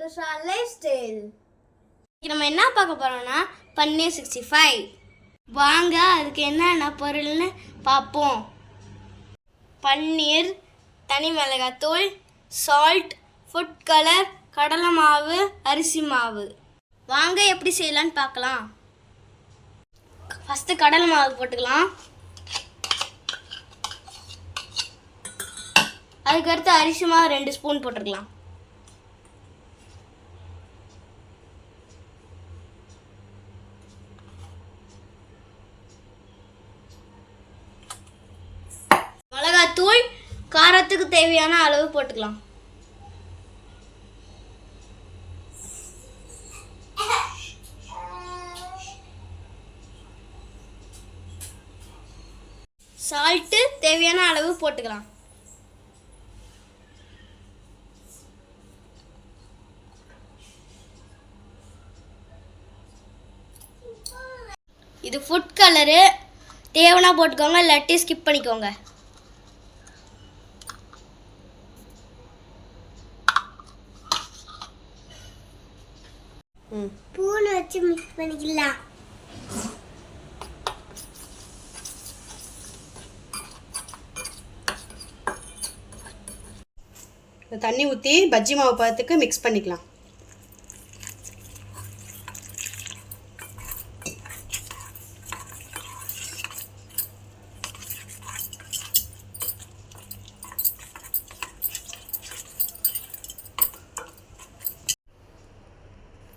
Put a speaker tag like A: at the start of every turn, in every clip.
A: To Shar lifestyle நம்ம என்ன பார்க்க போறோம்னா பன்னீர் சிக்ஸ்டி ஃபைவ். வாங்க அதுக்கு என்னென்ன பொருள்னு பார்ப்போம். பன்னீர் தனி மிளகாத்தூள் சால்ட் ஃபுட் கலர் கடலை மாவு அரிசி மாவு. வாங்க எப்படி செய்யலான்னு பார்க்கலாம். ஃபஸ்ட்டு கடலை மாவு போட்டுக்கலாம். அதுக்கடுத்து அரிசி மாவு ரெண்டு ஸ்பூன் போட்டுக்கலாம் மிளகாத்தூள் காரத்துக்கு தேவையான அளவு போட்டுக்கலாம். சால்ட்டு தேவையான அளவு போட்டுக்கலாம். இது ஃபுட் கலரு தேவைன்னா போட்டுக்கோங்க இல்லாட்டி ஸ்கிப் பண்ணிக்கோங்க. பூனை வச்சு மிக்ஸ் பண்ணிக்கலாம்.
B: தண்ணி ஊற்றி பஜ்ஜி மாவு பதத்துக்கு மிக்ஸ் பண்ணிக்கலாம்.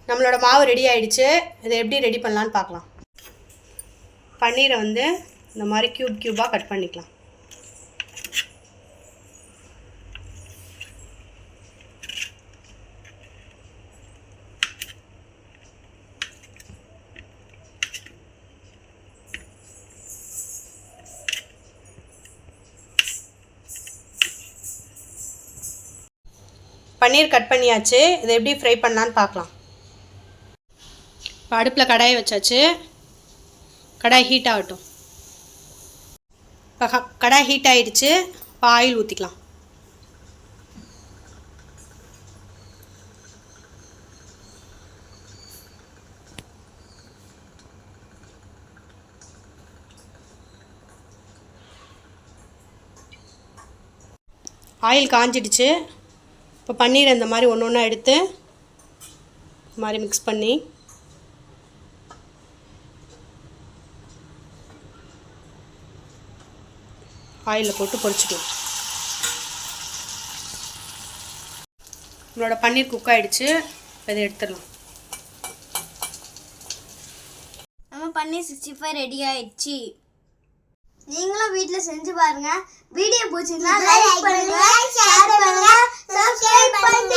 B: நம்மளோட மாவு ரெடி ஆகிடுச்சு இதை எப்படி ரெடி பண்ணலான்னு பார்க்கலாம். பன்னீரை வந்து இந்த மாதிரி க்யூப் க்யூபாக கட் பண்ணிக்கலாம். பன்னீர் கட் பண்ணியாச்சு. இதை எப்படி ஃப்ரை பண்ணலான்னு பார்க்கலாம். இப்போ அடுப்பில் கடாயை வச்சாச்சு. கடாய் ஹீட் ஆகட்டும். இப்போ கடாய் ஹீட் ஆகிடுச்சு இப்போ ஆயில் ஊற்றிக்கலாம் ஆயில் காஞ்சிடுச்சு. இப்போ பன்னீர் இந்த மாதிரி ஒன்று ஒன்றா எடுத்து இந்த மாதிரி மிக்ஸ் பண்ணி ஆயிலில் போட்டு பொரிச்சுக்கலாம் நம்மளோட பன்னீர் குக் ஆகிடுச்சு இப்போ இதை எடுத்துடலாம்.
A: நம்ம பன்னீர் சிக்ஸ்டி ஃபைவ் ரெடி ஆயிடுச்சு. நீங்களும் வீட்டில் செஞ்சு பாருங்க. வீடியோ பிடிச்சிருந்தா லைக் பண்ணுங்க ஷேர் பண்ணுங்க சப்ஸ்கிரைப் பண்ணுங்க.